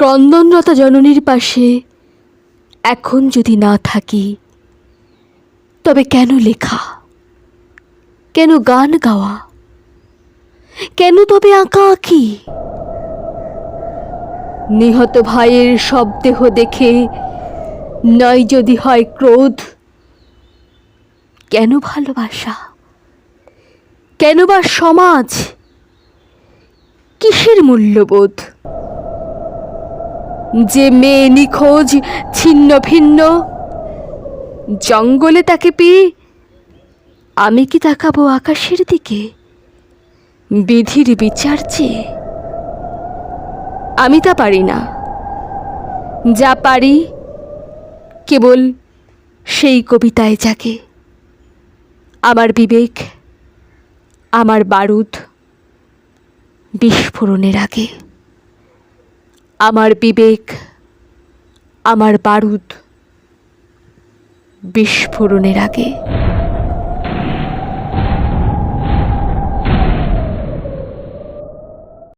চন্দনলতা জননীর পাশে এখন যদি না থাকি, তবে কেন লেখা? কেন গান গাওয়া? কেন তবে আঁকা আঁকি? নিহত ভাইয়ের সব দেহ দেখে নয় যদি হয় ক্রোধ, কেন ভালোবাসা? কেন বা সমাজ? কিসের মূল্যবোধ? যে মেয়ে নিখোঁজ, ছিন্ন ভিন্ন। জঙ্গলে তাকে পেয়ে আমি কি তাকাবো আকাশের দিকে? বিধির বিচার চেয়ে। আমি তা পারি না। যা পারি, কেবল সেই কবিতায় জাগে আমার বিবেক, আমার বারুদ বিস্ফোরণের আগে। আমার বিবেক আমার বারুদ বিস্ফোরণের আগে।